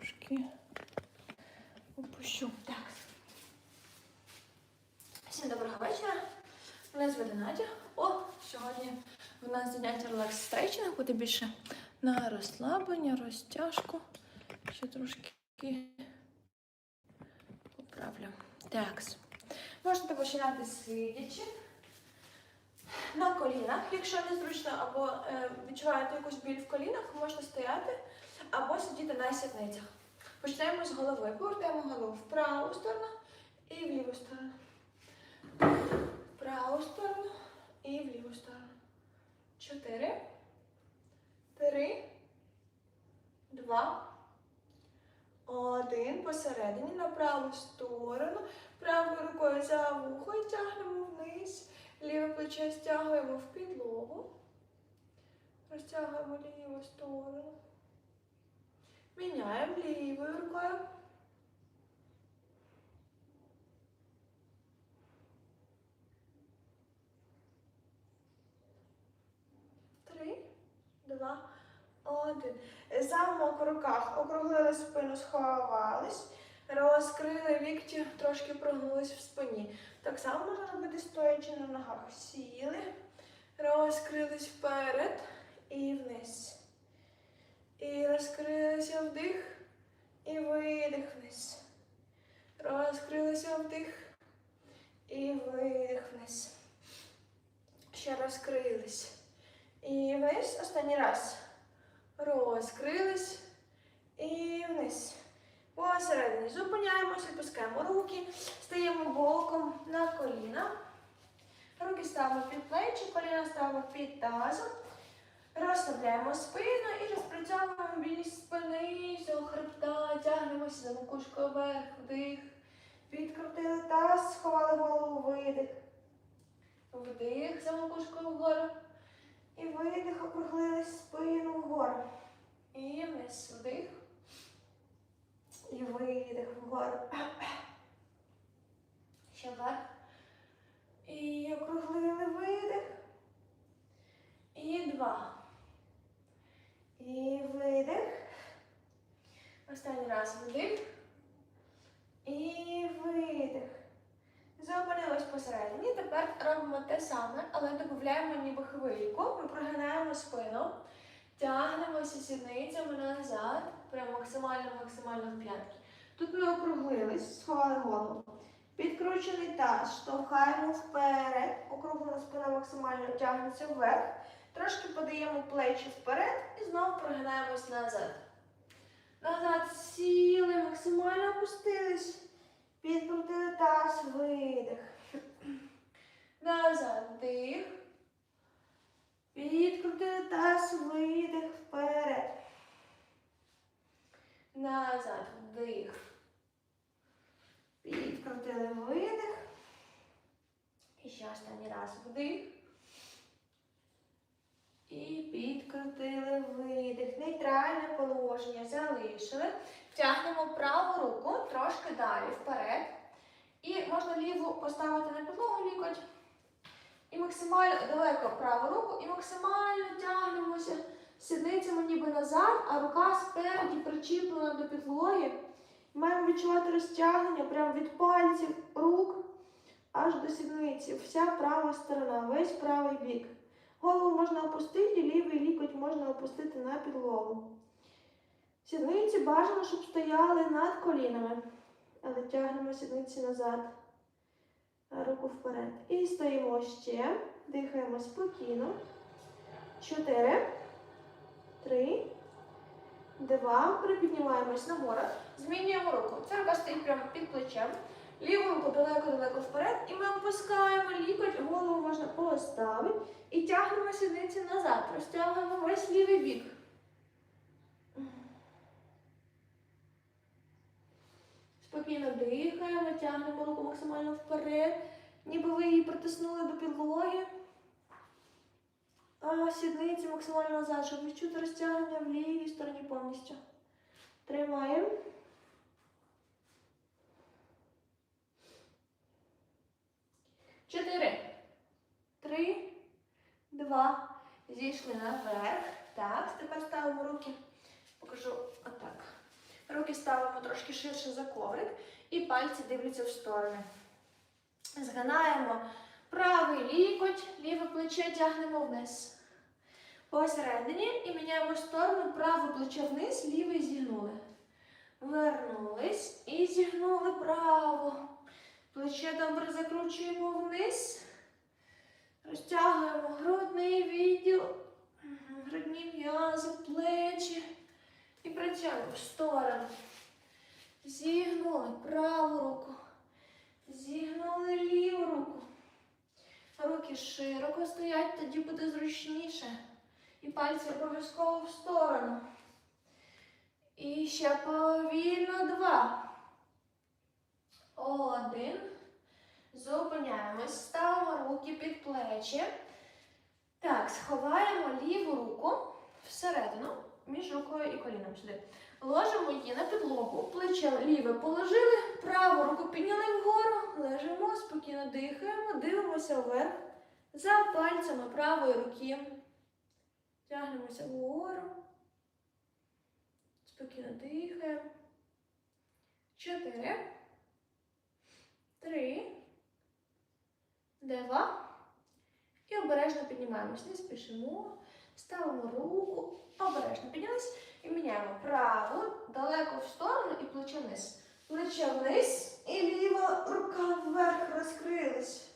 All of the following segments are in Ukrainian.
трошки опущу. Так. Всім доброго вечора. Мене звати Надя. О, сьогодні в нас заняття релакс стрейчинг, буде більше на розслаблення, розтяжку. Ще трошки поправлю. Так. Можете починати сидячи на колінах, якщо незручно, або е, відчуваєте якусь біль в колінах, можете стояти або сидіти на сідницях. Почнемо з голови. Повертаємо голову в праву сторону і в ліву сторону. В праву сторону і в ліву сторону. Чотири. Три. Два. Один. Посередині на праву сторону. Правою рукою за вухо і тягнемо вниз. Ліве плече стягуємо в підлогу. Розтягуємо ліву сторону. Міняємо лівою рукою. Три, два, один. Замок у руках. Округлили спину, сховались. Розкрили лікті, трошки прогнулись в спині. Так само можна робити стоячи на ногах. Сіли, розкрились вперед і вниз. І розкрилися вдих і видих вниз. Розкрилися вдих і видих вниз. Ще розкрились. І вниз. Останній раз. Розкрились і вниз. Посередині зупиняємося, відпускаємо руки, стаємо боком на коліна. Руки ставимо під плечі, коліна ставимо під тазом. Розслабляємо спину і розпрацьовуємо біль спини, всього хребта, тягнемося за макушкою вверх, вдих. Підкрутили таз, сховали голову, видих. Вдих за макушкою вгору. І видих, округлили спину вгору. І вниз вдих. І видих вгору. Ще вверх. І округлили видих. І два. І видих. Останній раз вдих. І видих. Зупинились посередині. Тепер робимо те саме, але додаємо ніби хвильку. Ми прогинаємо спину. Тягнемося сідницями назад, прям максимально-максимально в п'ятки. Тут ми округлились, сховали голову. Підкручений таз, штовхаємо вперед, округлена спина максимально тягнеться вверх. Трошки подаємо плечі вперед і знову прогинаємось назад. Назад сіли, максимально опустились. Підкрутили таз, видих. Назад дих. Підкрутили таз, видих вперед. Назад вдих. Підкрутили видих. І ще останній раз вдих. І підкрутили видих. Нейтральне положення залишили. Тягнемо праву руку трошки далі вперед. І можна ліву поставити на підлогу лікоть. І максимально далеко праву руку, і максимально тягнемося сідницями ніби назад, а рука спереді причіплена до підлоги. Маємо відчувати розтягнення прямо від пальців рук аж до сідниці. Вся права сторона, весь правий бік. Голову можна опустити, лівий лікоть можна опустити на підлогу. Сідниці бажано, щоб стояли над колінами, але тягнемо сідниці назад, руку вперед. І стоїмо ще, дихаємо спокійно. Чотири, три, два. Припіднімаємось нагору. Змінюємо руку. Ця рука стоїть прямо під плечем. Ліву руку далеко-далеко вперед. І ми можна. І тягнемо сідниці назад. Розтягуємо весь лівий бік. Спокійно дихаємо, тягнемо руку максимально вперед, ніби ви її притиснули до підлоги. А сідниці максимально назад, щоб відчути розтягнення в лівій стороні повністю. Тримаємо. Чотири. Три. Два. Зійшли наверх. Так, тепер ставимо руки. Покажу отак. Руки ставимо трошки ширше за коврик і пальці дивляться в сторони. Згинаємо правий лікоть, ліве плече тягнемо вниз. Посередині і міняємо сторону, праве плече вниз, ліве зігнули. Вернулись і зігнули право. Плече добре закручуємо вниз. Розтягуємо грудний відділ, грудні м'язи, плечі. І працюємо в сторону. Зігнули праву руку. Зігнули ліву руку. Руки широко стоять, тоді буде зручніше. І пальці обов'язково в сторону. І ще повільно два. Один. Зупиняємось, ставимо руки під плечі. Так, сховаємо ліву руку всередину, між рукою і коліном сюди. Ложимо її на підлогу, плече ліве положили, праву руку підняли вгору, лежимо, спокійно дихаємо, дивимося вверх за пальцями правої руки. Тягнемося вгору. Спокійно дихаємо. Чотири. Три. Два. І обережно піднімаємось. Не спішимо. Ставимо руку. Обережно піднялись. І міняємо праву далеко в сторону і плече вниз. Плече вниз і ліва рука вверх розкрилась.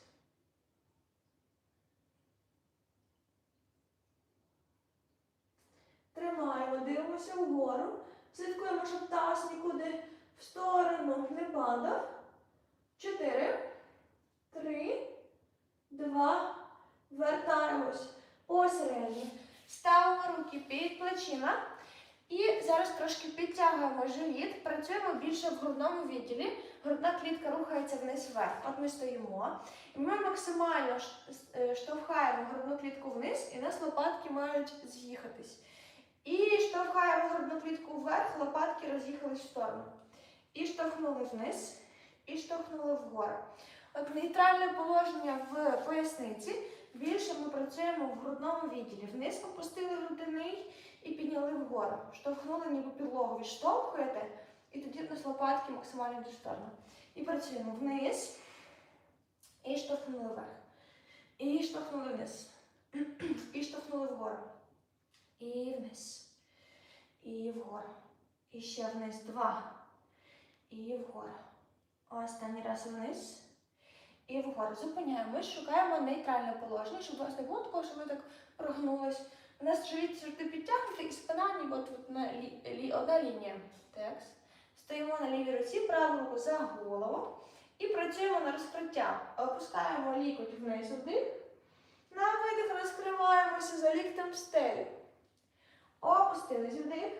Тримаємо, дивимося вгору. Слідкуємо, щоб таз нікуди в сторону не падав. Чотири, три, два. Вертаємось посередині. Ставимо руки під плечима. І зараз трошки підтягуємо живіт, працюємо більше в грудному відділі. Грудна клітка рухається вниз вверх. От ми стоїмо. І ми максимально е, штовхаємо грудну клітку вниз, і нас лопатки мають з'їхатись. І штовхаємо грудну клітку вверх, лопатки роз'їхались в сторону. І штовхнули вниз, і штовхнули вгору. Нейтральне положення в поясниці. Більше ми працюємо в грудному відділі. Вниз опустили грудиний і підняли вгору. Штовхнули ніби підлогу, відштовхуєте, і тоді у лопатки максимально до сторони. І працюємо вниз, і штовхнули вверх. І штовхнули вниз. І штовхнули вгору. І вниз. І вгору. І ще вниз. Два. І вгору. Останній раз вниз. І вгору. Зупиняємось, шукаємо нейтральне положення, щоб у вас не було такого, що ми так прогнулись. У нас живіт завжди підтягнутий і спина ніби от на лі, одна лінія. Так. Стоїмо на лівій руці, праву руку за голову. І працюємо на розкриття. Опускаємо лікоть вниз вдих. На видих розкриваємося за ліктем стелі. Опустились вдих.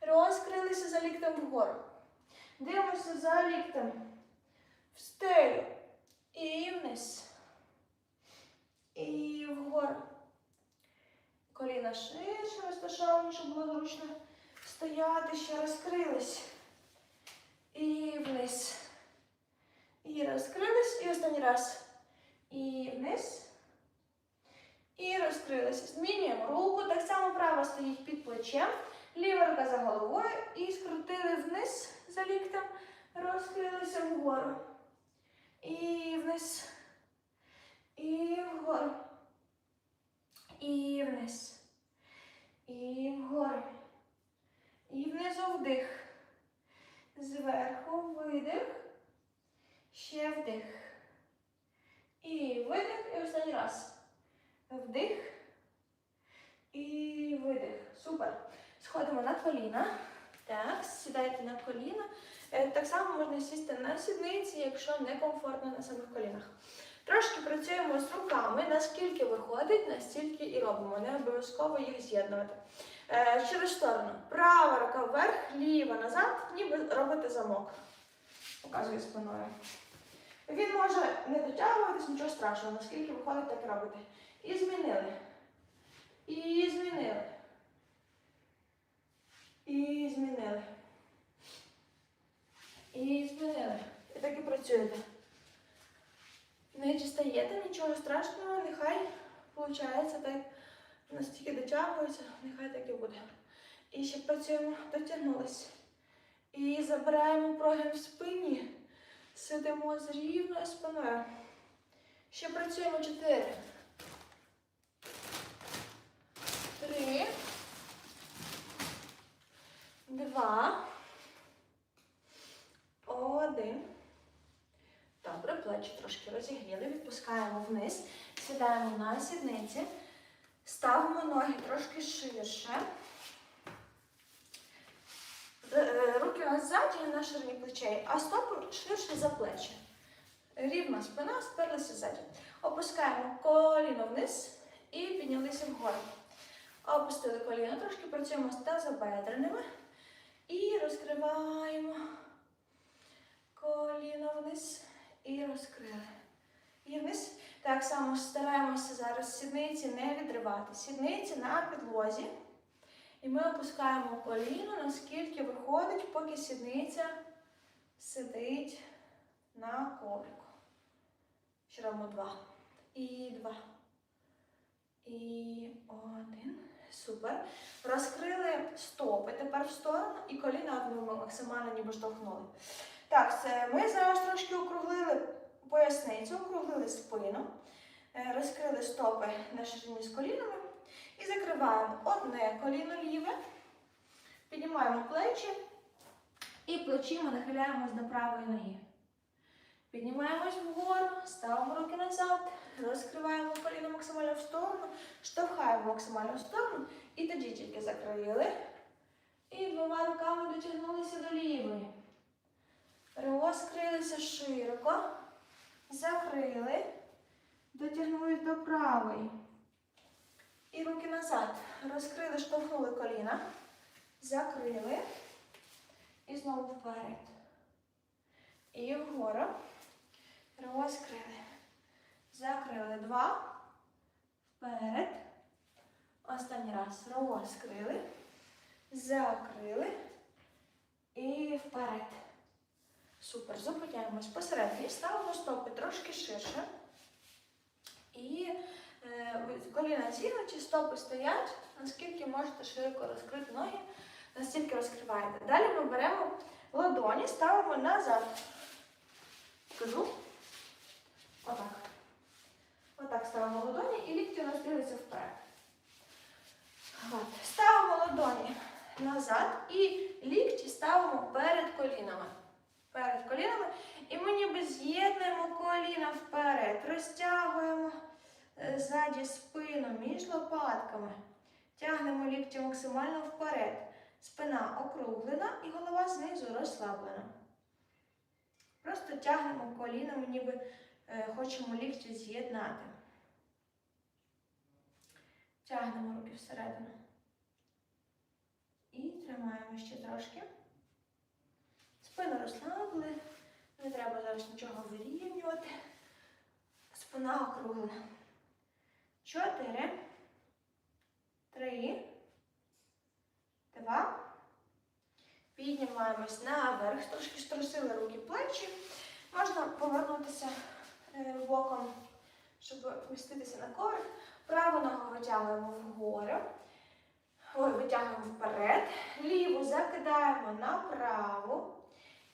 Розкрилися за ліктем вгору. Дивимося за ліктем в стелю. І вниз. І вгору. Коліна ширше розташовані, щоб було зручно стояти, ще розкрились. І вниз. І розкрились. І останній раз. І вниз. І розкрилися. Змінюємо руку. Так само права стоїть під плечем. Ліва рука за головою. І скрутили вниз за ліктем. Розкрилися вгору. І вниз. І вгору. І вниз. І вгору. І внизу вдих. Зверху видих. Ще вдих. І видих. І останній раз. Вдих. І видих. Супер. Сходимо на коліна. Так, сідайте на коліна. Е, Так само можна сісти на сідниці, якщо не комфортно на самих колінах. Трошки працюємо з руками, наскільки виходить, настільки і робимо. Не обов'язково їх з'єднувати. Через сторону. Права рука вверх, ліва назад, ніби робите замок. Показую спиною. Він може не дотягуватись, нічого страшного, наскільки виходить, так і робите. І змінили. І змінили. І змінили. І змінили. І так і працюєте. Не дістаєте нічого страшного, нехай виходить так, настільки дотягується, нехай так і буде. І ще працюємо, дотягнулись. І забираємо прогин в спині. Сидимо з рівною спиною. Ще працюємо чотири. Три. Два. Один. Добре, плечі трошки розігріли, відпускаємо вниз, сідаємо на сідниці, ставимо ноги трошки ширше. Е, Руки у ззаді на ширині плечей, а стопи ширше за плечі. Рівна спина, сперлися ззаді. Опускаємо коліно вниз і піднялися вгору. Опустили коліно, трошки працюємо з тазобедреними. І розкриваємо коліно вниз і розкрили. І вниз. Так само стараємося зараз сідниці не відривати. Сідниці на підлозі. І ми опускаємо коліно, наскільки виходить, поки сідниця сидить на коврику. Ще робимо два. І два. І один. Супер. Розкрили стопи тепер в сторону і коліна одному максимально ніби штовхнули. Так, ми зараз трошки округлили поясницю, округлили спину, е, розкрили стопи на ширині з колінами і закриваємо одне коліно ліве, піднімаємо плечі і плечима нахиляємось до правої ноги. Піднімаємось вгору, ставимо руки назад, розкриваємо коліно максимально в сторону, штовхаємо максимально в сторону і тоді тільки закрили. І двома руками дотягнулися до лівої. Розкрилися широко, закрили, дотягнулись до правої. І руки назад. Розкрили, штовхнули коліна, закрили і знову вперед. І вгору. Розкрили. Закрили два. Вперед. Останній раз. Розкрили. Закрили. І вперед. Супер. Зупиняємось посередині. Ставимо стопи трошки ширше. І е, коліна зігнуті, стопи стоять. Наскільки можете широко розкрити ноги, настільки розкриваєте. Далі ми беремо ладоні, ставимо назад. Кажу. Отак. Отак ставимо ладоні і лікті у нас дивляться вперед. От. Ставимо ладоні назад і лікті ставимо перед колінами. Перед колінами. І ми ніби з'єднуємо коліна вперед. Розтягуємо е, ззаді спину між лопатками. Тягнемо лікті максимально вперед. Спина округлена і голова знизу розслаблена. Просто тягнемо колінами, ніби е, хочемо лікті з'єднати. Тягнемо руки всередину. І тримаємо ще трошки. Спину розслабили. Не треба зараз нічого вирівнювати. Спина округлена. Чотири. Три. Два. Піднімаємось наверх, трошки струсили руки плечі. Можна повернутися е, боком, щоб вміститися на коврик. Праву ногу витягуємо вгору. Ой, витягуємо вперед. Ліву закидаємо направо.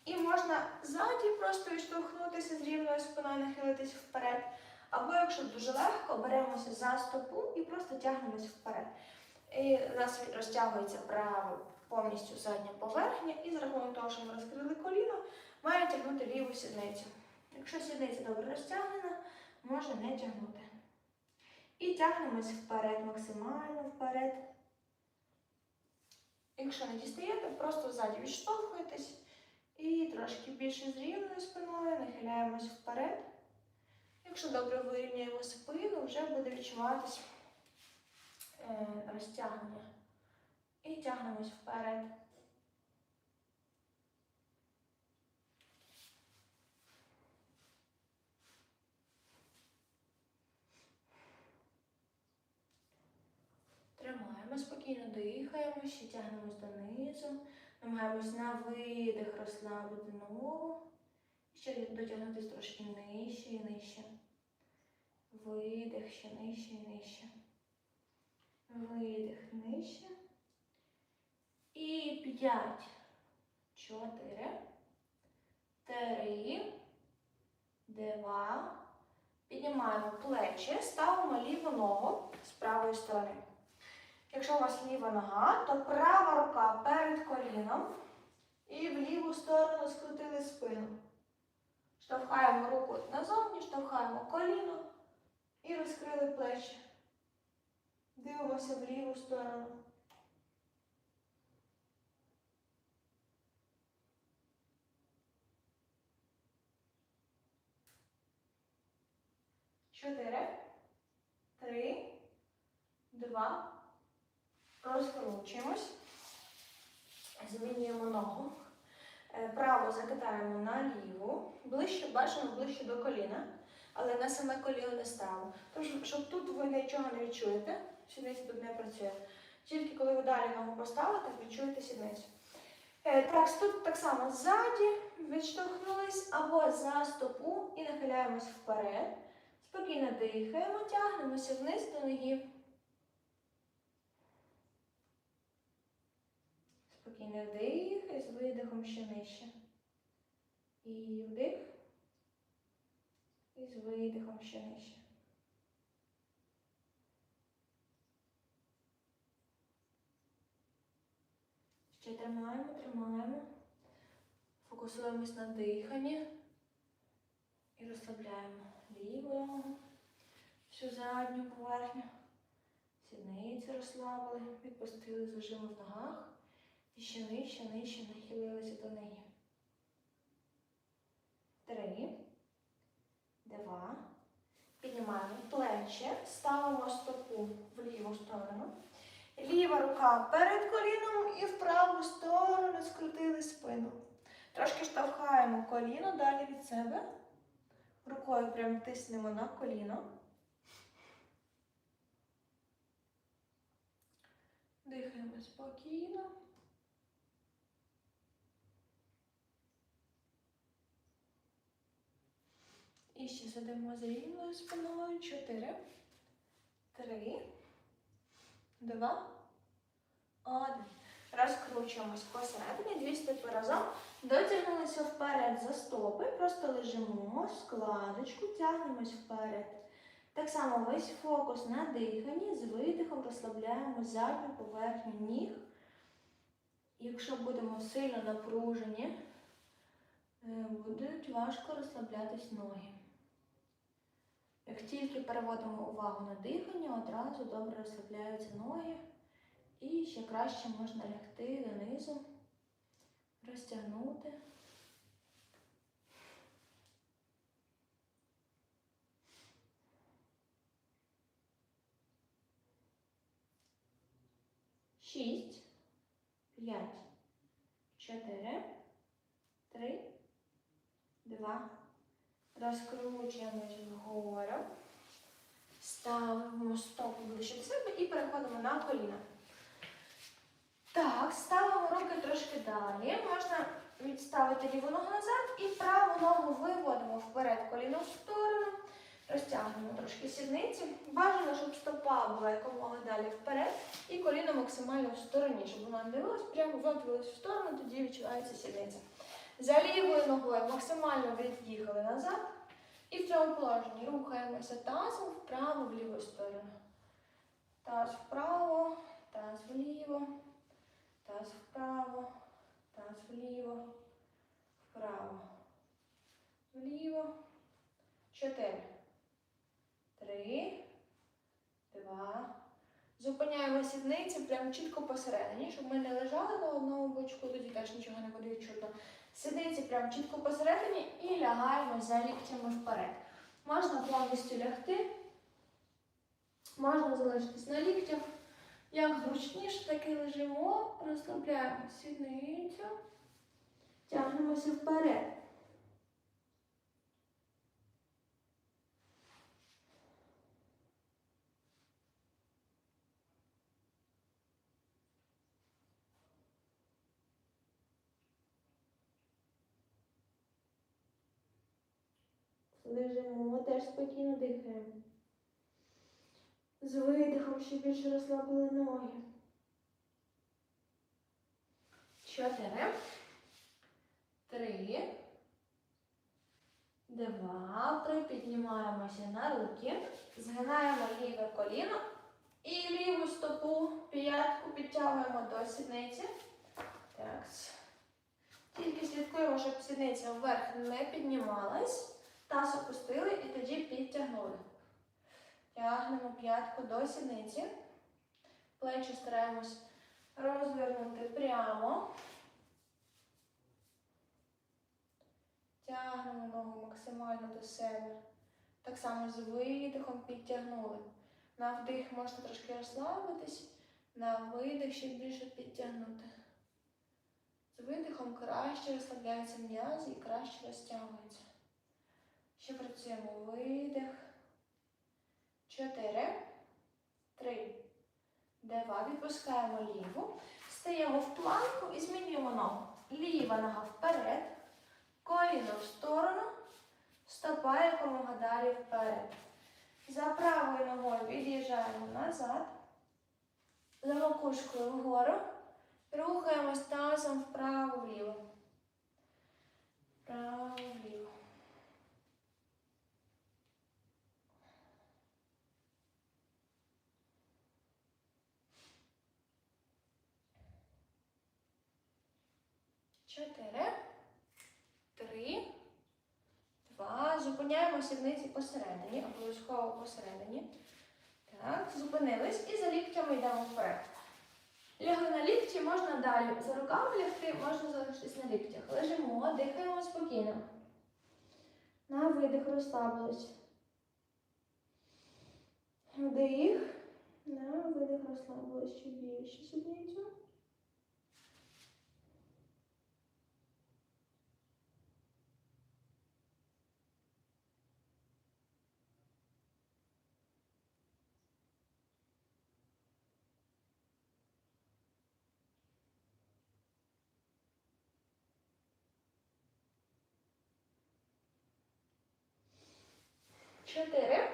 І можна ззаді просто відштовхнутися з рівною спиною, нахилитись вперед. Або, якщо дуже легко, беремося за стопу і просто тягнемось вперед. І у нас розтягується право повністю задня поверхня, і за рахунок того, що ми розкрили коліно, має тягнути ліву сідницю. Якщо сідниця добре розтягнена, може не тягнути. І тягнемось вперед, максимально вперед. Якщо не дістаєте, просто ззаді відштовхуєтесь і трошки більше з рівною спиною, нахиляємось вперед. Якщо добре вирівняємо спину, вже буде відчуватись е, розтягнення. І тягнемось вперед. Тримаємо, спокійно дихаємо, ще тягнемось донизу. Намагаємось на видих розслабити ногу. Ще дотягнутися трошки нижче і нижче. Видих ще нижче і нижче. Видих нижче. І п'ять, чотири, три, два. Піднімаємо плечі, ставимо ліву ногу з правої сторони. Якщо у вас ліва нога, то права рука перед коліном і в ліву сторону скрутили спину. Штовхаємо руку назовні, штовхаємо коліно і розкрили плечі. Дивимося в ліву сторону. Чотири, три, два. Розкручуємось. Змінюємо ногу. Е, Праву закидаємо на ліву. Ближче бачимо ближче до коліна, але на саме коліно не ставимо. Тож, щоб тут ви нічого не відчуєте, сідниця тут не працює. Тільки коли ви далі ногу поставите, відчуєте сідницю. Е, Так, тут так само ззаді відштовхнулись або за стопу і нахиляємось вперед. Спокійно дихаємо, тягнемося вниз до ноги. Спокійний вдих і з видихом ще нижче. І вдих. І з видихом ще нижче. Ще тримаємо, тримаємо. Фокусуємось на диханні. І розслабляємо ліву всю задню поверхню. Сідниці розслабили, відпустили зажими в ногах. І ще нижче, нижче нахилилися до неї. Три, два. Піднімаємо плечі, ставимо стопу в ліву сторону. Ліва рука перед коліном і в праву сторону скрутили спину. Трошки штовхаємо коліно далі від себе. Рукою прям тиснемо на коліно. Дихаємо спокійно. І ще сидимо з рівною спиною. Чотири, три, два, один. Розкручуємось посередині, дві стопи разом. Дотягнулися вперед за стопи, просто лежимо, складочку, тягнемось вперед. Так само весь фокус на диханні, з видихом розслабляємо задню поверхню ніг. Якщо будемо сильно напружені, е, будуть важко розслаблятись ноги. Як тільки переводимо увагу на дихання, одразу добре розслабляються ноги. І ще краще можна лягти донизу, розтягнути. Шість, п'ять, чотири, три, два. Розкручуємось вгору. Ставимо стопу ближче до себе і переходимо на коліна. Так, ставимо руки трошки далі. Можна відставити ліву ногу назад і праву ногу виводимо вперед коліно в сторону. Розтягнемо трошки сідниці. Бажано, щоб стопа була якомога далі вперед і коліно максимально в стороні, щоб вона не дивилась, прямо виводилась в сторону, тоді відчувається сідниця. За лівою ногою максимально від'їхали назад. І в цьому положенні рухаємося тазом вправо в ліву сторону. Таз вправо, таз вліво, таз вправо, таз вліво, вправо, вліво. Чотири. Три. Два. Зупиняємо сідниці прямо чітко посередині, щоб ми не лежали на одному бочку, тоді теж нічого не буде відчутно. Сідниці прямо чітко посередині і лягаємо за ліктями вперед. Можна повністю лягти, можна залишитись на ліктях. Як зручніше, так і лежимо, розслабляємо сідницю, тягнемося вперед. Лежимо, теж спокійно дихаємо. З видихом ще більше розслабили ноги. чотири, три, два. Припіднімаємося на руки. Згинаємо ліве коліно і ліву стопу, п'ятку підтягуємо до сідниці. Так. Тільки слідкуємо, щоб сідниця вверх не піднімалась. Таз опустили і тоді підтягнули. Тягнемо п'ятку до сідниці. Плечі стараємось розвернути прямо. Тягнемо ногу максимально до себе. Так само з видихом підтягнули. На вдих можна трошки розслабитись, на видих ще більше підтягнути. З видихом краще розслабляються м'язи і краще розтягуються. Ще працюємо видих. Чотири. Три. Два. Відпускаємо ліву. Стаємо в планку і змінюємо ногу. Ліва нога вперед. Коліно в сторону. Стопа якомога далі вперед. За правою ногою від'їжджаємо назад. За макушкою вгору. Рухаємось тазом вправо-вліво. Вправо-вліво. Чотири. Три. Два. Зупиняємо сідниці посередині, обов'язково посередині. Так, зупинились і за ліктями йдемо вперед. Лягли на лікті, можна далі за руками лягти, можна залишитись на ліктях. Лежимо, дихаємо спокійно. На видих розслабились. Вдих. На видих розслабились ще більше сідницю. Чотири,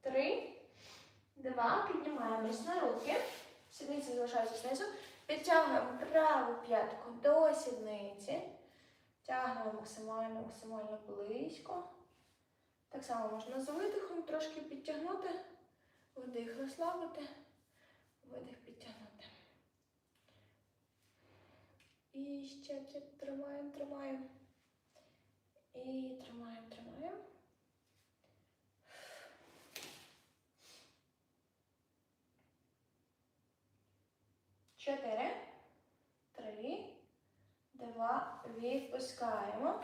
три, два. Піднімаємось на руки. Сідниці залишаються знизу. Підтягуємо праву п'ятку до сідниці. Тягнемо максимально, максимально близько. Так само можна з видихом трошки підтягнути. Вдих розслабити, видих підтягнути. І ще тримаємо, тримаємо. І тримаємо, тримаємо. Чотири, три, два, відпускаємо.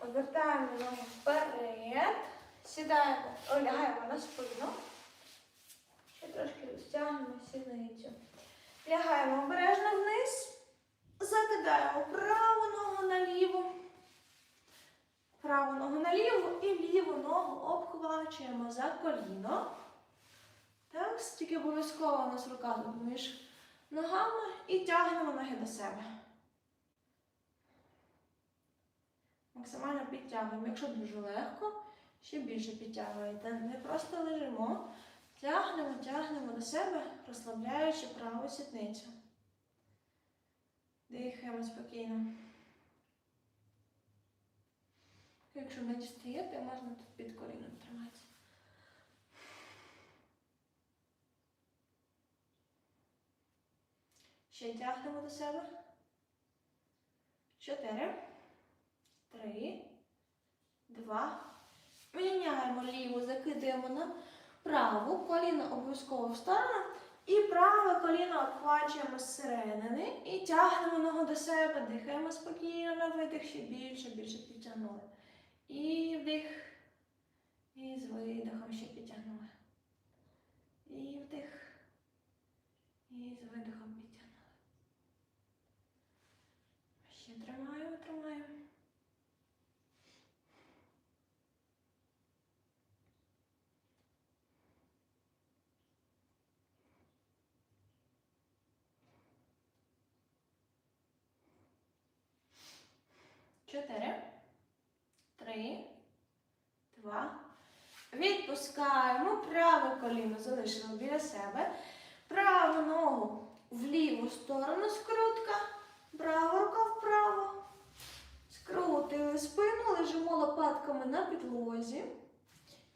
Обертаємо ногу вперед. Сідаємо, олягаємо на спину. Ще трошки розтягнемо сідницю. Лягаємо обережно вниз. Закидаємо праву ногу на ліву. Праву ногу на ліву і ліву ногу обхвачуємо за коліно. Так, тільки обов'язково у нас рука між ногами і тягнемо ноги до себе. Максимально підтягуємо. Якщо дуже легко, ще більше підтягуєте. Не просто лежимо, тягнемо, тягнемо до себе, розслабляючи праву сідницю. Дихаємо спокійно. Якщо не дістаєте, можна тут під коліном триматися. Ще тягнемо до себе. Чотири. Три. Два. Міняємо ліву, закидаємо на праву. Коліно обов'язково в сторону. І праве коліно обхвачуємо зсередини і тягнемо ногу до себе. Дихаємо спокійно на видих, ще більше, більше підтягнули. І вдих. І з видихом ще підтягнули. І вдих. І з видихом підтягнули. 4, 3, 2. Відпускаємо. Праве коліно залишимо біля себе. Праву ногу в ліву сторону скрутка. Права рука вправо. Скрутили спину, лежимо лопатками на підлозі.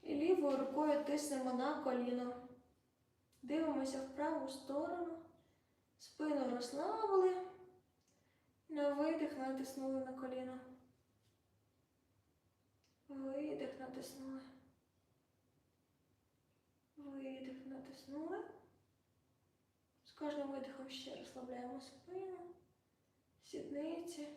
І лівою рукою тиснемо на коліно. Дивимося в праву сторону. Спину розслабили. На натиснули на коліно. Видих натиснули. Видих натиснули. З кожним видихом ще розслабляємо спину, сідниці.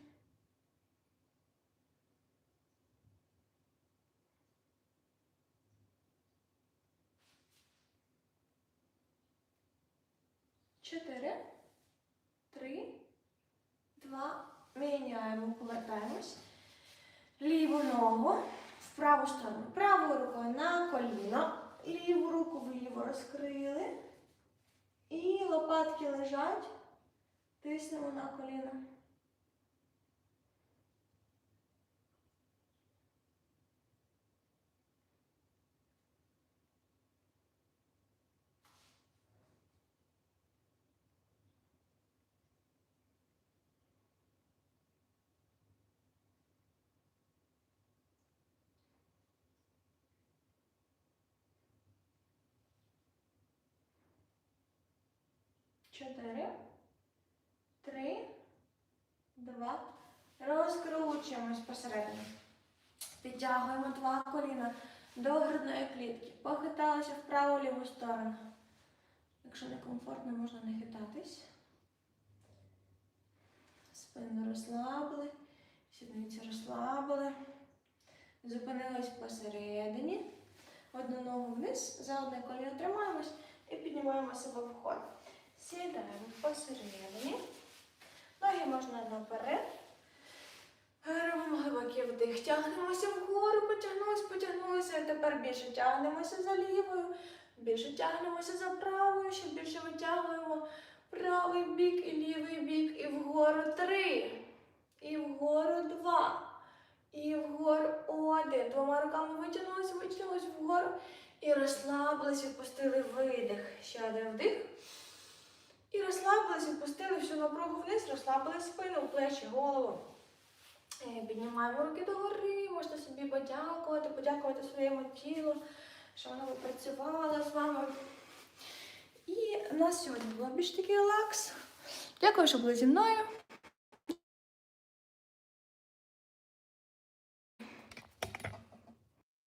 Чотири, три, два. Міняємо, повертаємось. Ліву ногу в праву сторону. Правою рукою на коліно. Ліву руку вліво розкрили. І лопатки лежать. Тиснемо на коліно. Чотири, три, два. Розкручуємось посередині. Підтягуємо два коліна до грудної клітки. Похиталися в праву ліву сторону. Якщо не комфортно, можна не хитатись. Спину розслабили, сідниці розслабили. Зупинились посередині. Одну ногу вниз, за одне коліно тримаємось і піднімаємо себе в вход. Сідаємо посередині. Ноги можна наперед. Робимо глибокий вдих. Тягнемося вгору, потягнулися, потягнулися. Тепер більше тягнемося за лівою, більше тягнемося за правою, ще більше витягуємо правий бік і лівий бік. І вгору три. І вгору два. І вгору один. Двома руками витягнулися, витягнулися вгору. І розслабилися, відпустили видих. Ще один вдих. І розслабились, відпустили всю напругу вниз, розслабили спину, плечі, голову. Е, Піднімаємо руки догори, можна собі подякувати, подякувати своєму тілу, що воно працювало з вами. І у нас сьогодні було більш такий релакс. Дякую, що були зі мною.